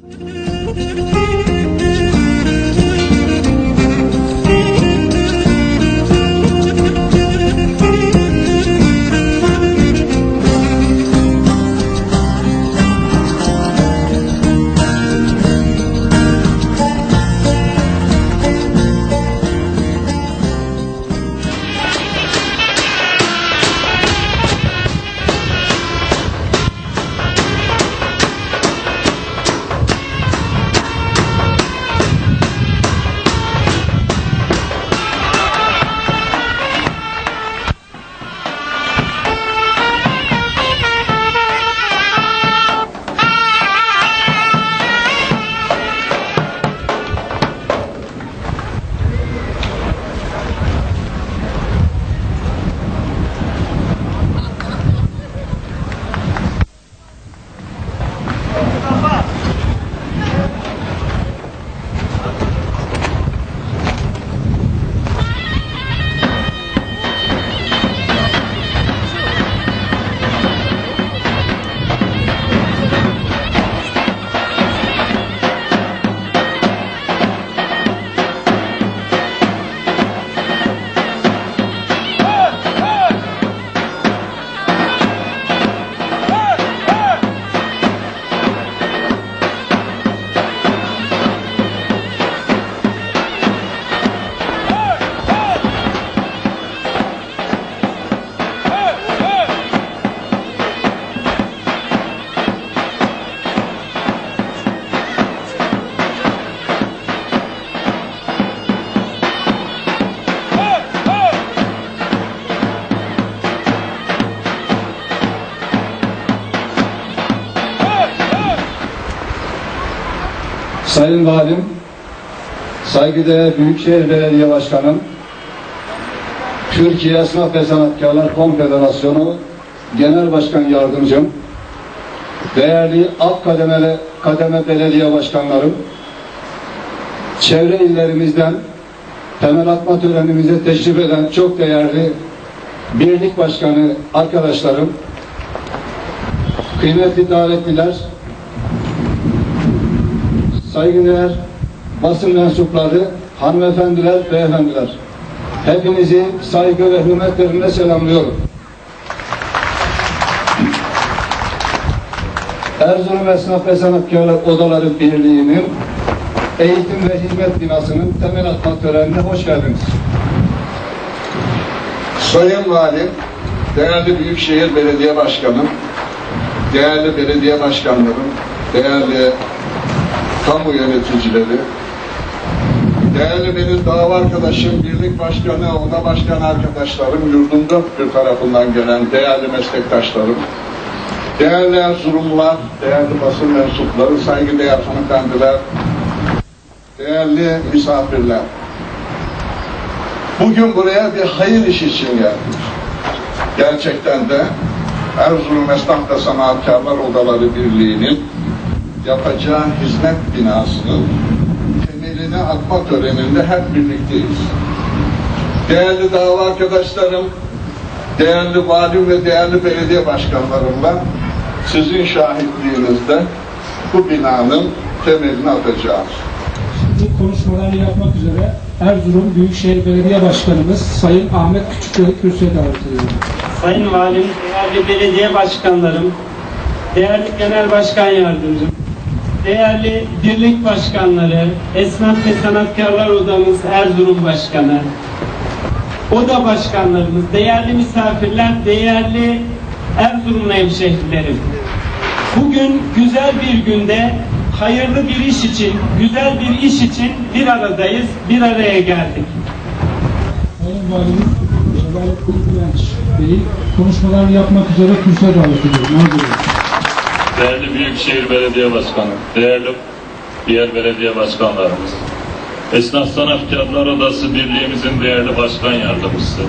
Sayın Valim, saygıdeğer Büyükşehir Belediye Başkanım, Türkiye Esnaf ve Sanatkarlar Konfederasyonu Genel Başkan Yardımcım, değerli alt kademeli kademe belediye başkanlarım, çevre illerimizden temel atma törenimize teşrif eden çok değerli birlik başkanı arkadaşlarım, kıymetli davetliler, saygıdeğer basın mensupları, hanımefendiler, beyefendiler. Hepinizi saygı ve hürmetlerimle selamlıyorum. Erzurum Esnaf ve Sanatkarlar Odaları Birliği'nin eğitim ve hizmet binasının temel atma törenine hoş geldiniz. Sayın Valim, değerli Büyükşehir Belediye Başkanım, değerli belediye başkanlarım, değerli kamu yöneticileri, değerli benim dava arkadaşım, birlik başkanı, oda başkanı arkadaşlarım, yurdum dört tarafından gelen değerli meslektaşlarım, değerli Erzurumlular, değerli basın mensupları, saygıdeğer hanımefendiler, değerli misafirler. Bugün buraya bir hayır işi için geldik. Gerçekten de Erzurum Esnaf ve Sanatkarlar Odaları Birliği'nin yapacağı hizmet binasının temelini atma töreninde hep birlikteyiz. Değerli dava arkadaşlarım, değerli valim ve değerli belediye başkanlarımla sizin şahitliğinizde bu binanın temelini atacağız. Şimdi konuşmalarını yapmak üzere Erzurum Büyükşehir Belediye Başkanımız Sayın Ahmet Küçükleri kürsüye davet ediyorum. Sayın Valim, değerli belediye başkanlarım, değerli genel başkan yardımcım, değerli birlik başkanları, esnaf ve sanatkarlar odamız Erzurum Başkanı, oda başkanlarımız, değerli misafirler, değerli Erzurum hemşehrilerim. Bugün güzel bir günde hayırlı bir iş için, güzel bir iş için bir aradayız, bir araya geldik. Sayın Valimiz Celalettin Güvenç Bey'i konuşmalarını yapmak üzere kürsüye davet ediyorum. Değerli Büyükşehir Belediye Başkanı, değerli diğer belediye başkanlarımız, Esnaf Sanatkarlar Odası Birliğimizin değerli başkan yardımcısı,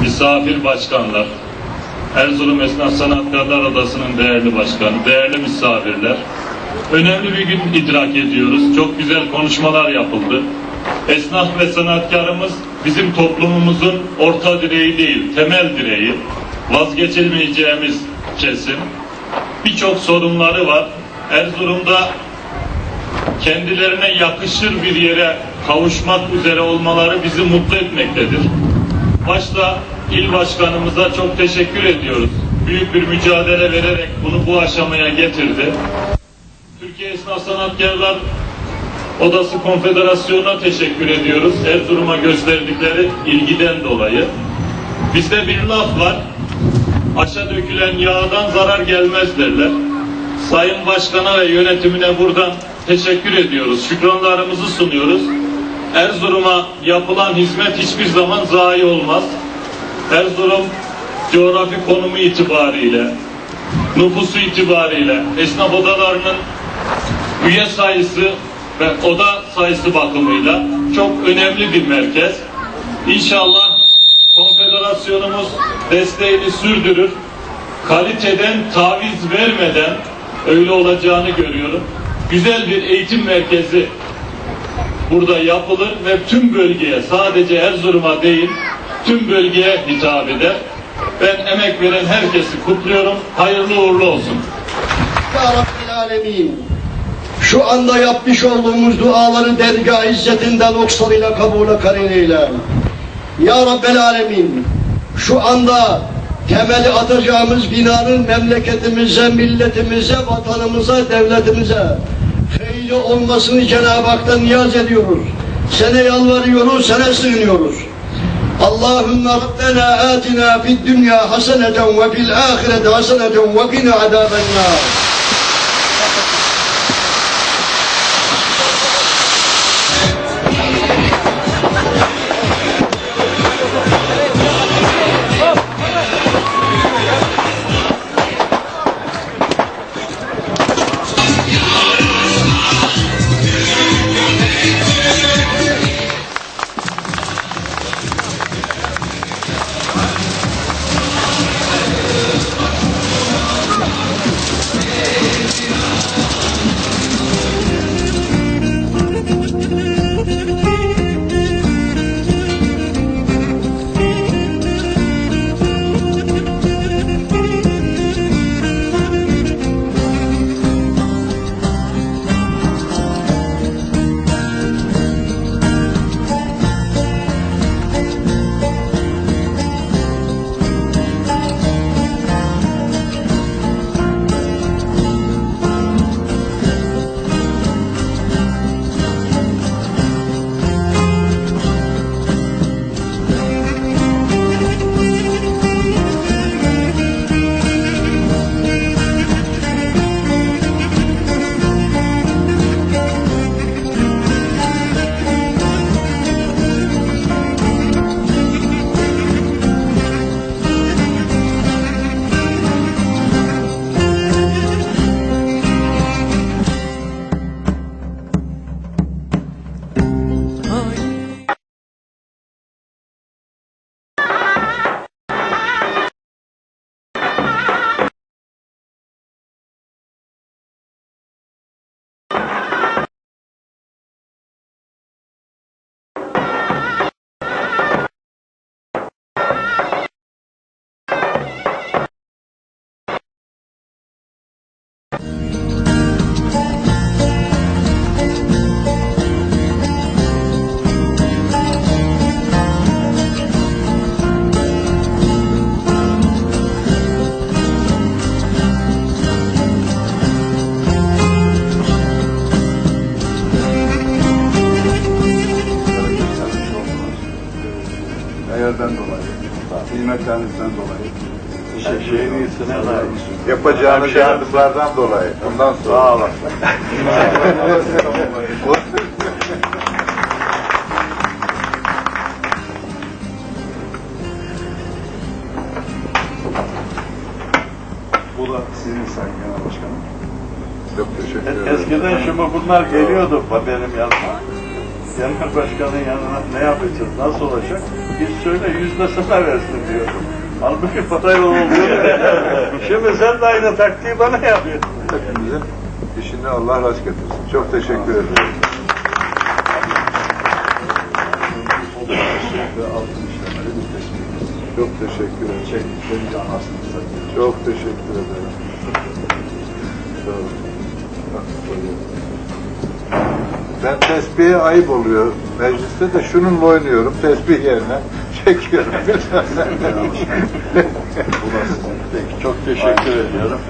misafir başkanlar, Erzurum Esnaf Sanatkarlar Odası'nın değerli başkanı, değerli misafirler, önemli bir gün idrak ediyoruz. Çok güzel konuşmalar yapıldı. Esnaf ve sanatkarımız bizim toplumumuzun orta direği değil, temel direği. Vazgeçilmeyeceğimiz kesim birçok sorunları var. Erzurum'da kendilerine yakışır bir yere kavuşmak üzere olmaları bizi mutlu etmektedir. Başta il başkanımıza çok teşekkür ediyoruz. Büyük bir mücadele vererek bunu bu aşamaya getirdi. Türkiye Esnaf Sanatkarlar Odası Konfederasyonu'na teşekkür ediyoruz. Erzurum'a gösterdikleri ilgiden dolayı. Bizde bir laf var. Aşa dökülen yağdan zarar gelmez derler. Sayın Başkan'a ve yönetimine buradan teşekkür ediyoruz. Şükranlarımızı sunuyoruz. Erzurum'a yapılan hizmet hiçbir zaman zayi olmaz. Erzurum coğrafi konumu itibariyle, nüfusu itibariyle, esnaf odalarının üye sayısı ve oda sayısı bakımıyla çok önemli bir merkez. İnşallah konfederasyonumuz desteğini sürdürür. Kaliteden taviz vermeden öyle olacağını görüyorum. Güzel bir eğitim merkezi burada yapılır ve tüm bölgeye sadece Erzurum'a değil tüm bölgeye hitap eder. Ben emek veren herkesi kutluyorum. Hayırlı uğurlu olsun. Ya Rabbil Alemin. Şu anda yapmış olduğumuz duaları dergah izzetinden oksalıyla kabule karin eyle. Ya Rabbil Alemin. Şu anda temeli atacağımız binanın memleketimize, milletimize, vatanımıza, devletimize hayırlı olmasını Cenab-ı Hak'tan niyaz ediyoruz. Sana yalvarıyoruz, sana sığınıyoruz. Allahümme Rabbena atina fid dünya haseneten ve fil ahireti haseneten ve qina azabennar. Yapacağınız yardımlardan dolayı. Ondan sonra. Sağ olun. Bu da sizin sayın genel başkanım. Çok teşekkür ederim. Eskiden mu bunlar geliyordu benim yanıma. Genel başkanın yanına ne yapacağız, nasıl olacak? Bir söyle yüzdesine versin diyordum. Halbuki Fatay oluyor. Şimdi sen de aynı taktiği bana yapıyorsun. Hepimizin işini Allah rast getirsin. Çok teşekkür ederim. Çok teşekkür ederim. Çok teşekkür ederim. Sağ olun. Ben tesbihe ayıp oluyor. Mecliste de şununla oynuyorum. Tesbih yerine çekiyorum. Peki, çok teşekkür ediyorum.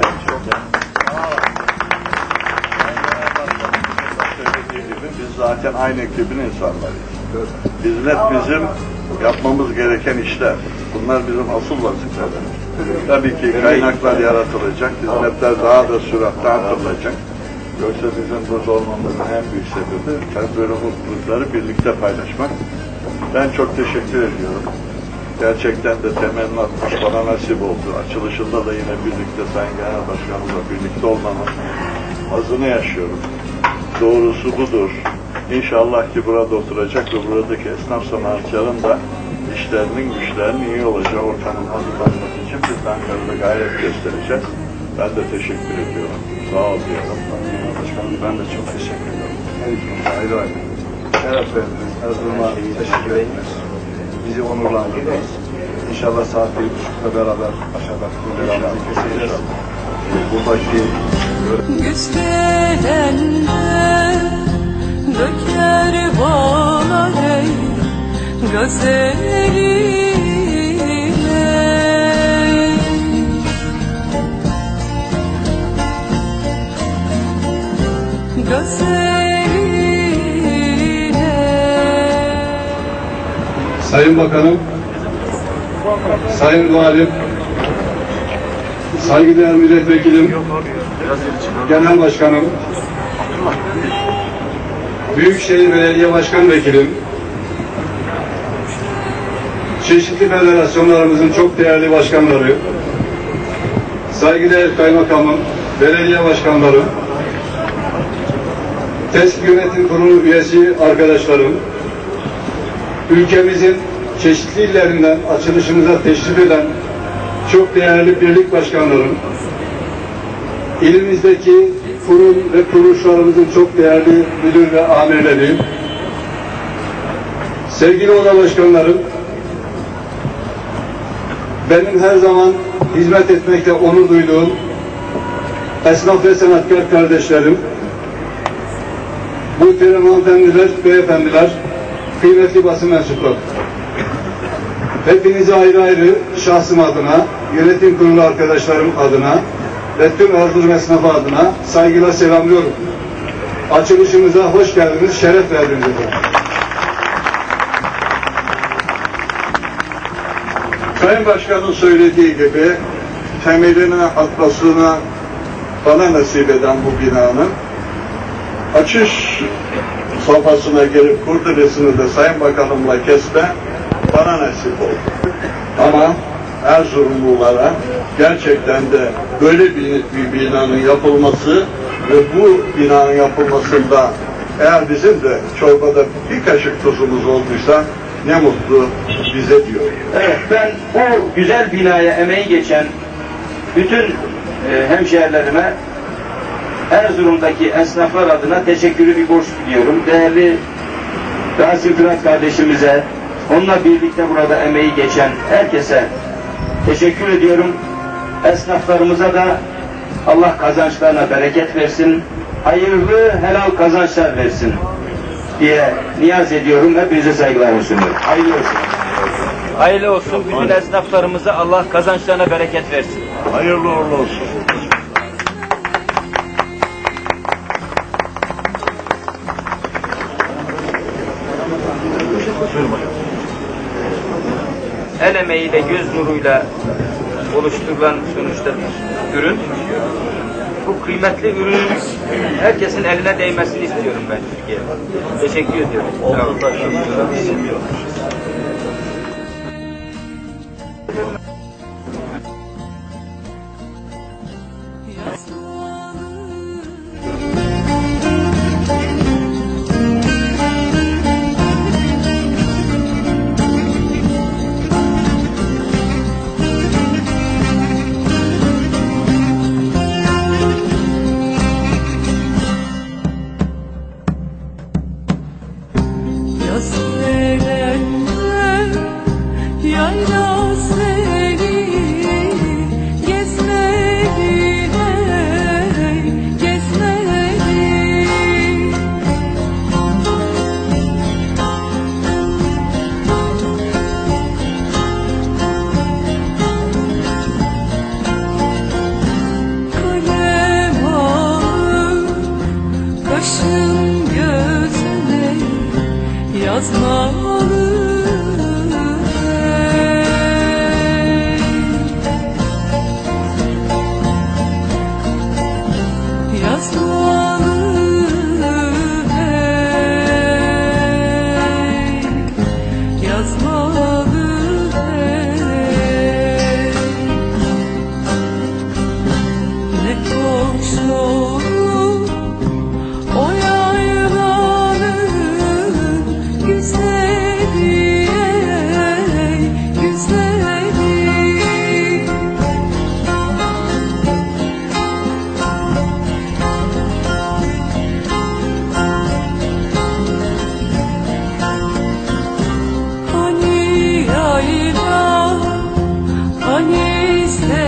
Biz zaten aynı ekibin insanlarıyız. Hizmet bizim yapmamız gereken işler. Bunlar bizim asıl vazifelerimiz. Tabii ki kaynaklar yaratılacak, hizmetler daha da süratle artırılacak. Yoksa bizim burada olmamızın en büyük sebebi böyle mutlulukları birlikte paylaşmak. Ben çok teşekkür ediyorum. Gerçekten de temenni atmış bana nasip oldu. Açılışında da yine birlikte Sayın Genel Başkanımla birlikte olmanın azını yaşıyorum. Doğrusu budur. İnşallah ki burada oturacak ve buradaki esnaf sanatçıların da işlerinin güçlerinin iyi olacağı ortamın hazırlanması için biz Ankara'da gayret göstereceğiz. Ben de teşekkür ediyorum. Sağ ol diyorum. Başkanım ben de çok teşekkür ediyorum. Her ikimiz ayrı ayrı. Şeref verdiniz. Erzurum'a teşekkür ederiz. Bizi onurlandırdınız. İnşallah saat bir buçukta beraber aşağıdaki kullarımızı keseceğiz. Buradaki Gösterenler döker bağlar ey Gazeline Sayın Bakanım, Sayın Valim, saygıdeğer milletvekilim, Genel Başkanım, Büyükşehir Belediye Başkan Vekilim, çeşitli federasyonlarımızın çok değerli başkanları, saygıdeğer kaymakamım, belediye başkanlarım, TESK Yönetim Kurulu üyesi arkadaşlarım, ülkemizin çeşitli illerinden açılışımıza teşrif eden çok değerli birlik başkanlarım, ilimizdeki kurum ve kuruluşlarımızın çok değerli müdür ve amirleri, sevgili oda başkanlarım, benim her zaman hizmet etmekte onur duyduğum esnaf ve sanatkar kardeşlerim, muhterem hanımefendiler, beyefendiler, kıymetli basın mensupları. Hepinizi ayrı ayrı şahsım adına, yönetim kurulu arkadaşlarım adına ve tüm Erzurum esnafı adına saygıyla selamlıyorum. Açılışımıza hoş geldiniz, şeref verdiniz efendim. Sayın Başkan'ın söylediği gibi temeline atmasını bana nasip eden bu binanın açış safhasına gelip kurdelesini de Sayın Bakanımla kesme bana nasip oldu. Ama Erzurumlulara gerçekten de böyle bir, bir binanın yapılması ve bu binanın yapılmasında eğer bizim de çorbada bir kaşık tuzumuz olduysa ne mutlu bize diyor. Evet, ben o güzel binaya emeği geçen bütün e, hemşehrilerime Erzurum'daki esnaflar adına teşekkürü bir borç biliyorum. Değerli Rasim Fırat kardeşimize, onunla birlikte burada emeği geçen herkese teşekkür ediyorum. Esnaflarımıza da Allah kazançlarına bereket versin, hayırlı helal kazançlar versin diye niyaz ediyorum. Hepinize saygılarımı sunuyorum. Hayırlı olsun. Hayırlı olsun. Bütün esnaflarımıza Allah kazançlarına bereket versin. Hayırlı uğurlu olsun. El emeğiyle, göz nuruyla oluşturulan sonuçta bir ürün. Bu kıymetli ürünün herkesin eline değmesini istiyorum ben Türkiye'ye. Teşekkür ediyorum. Sağ stay.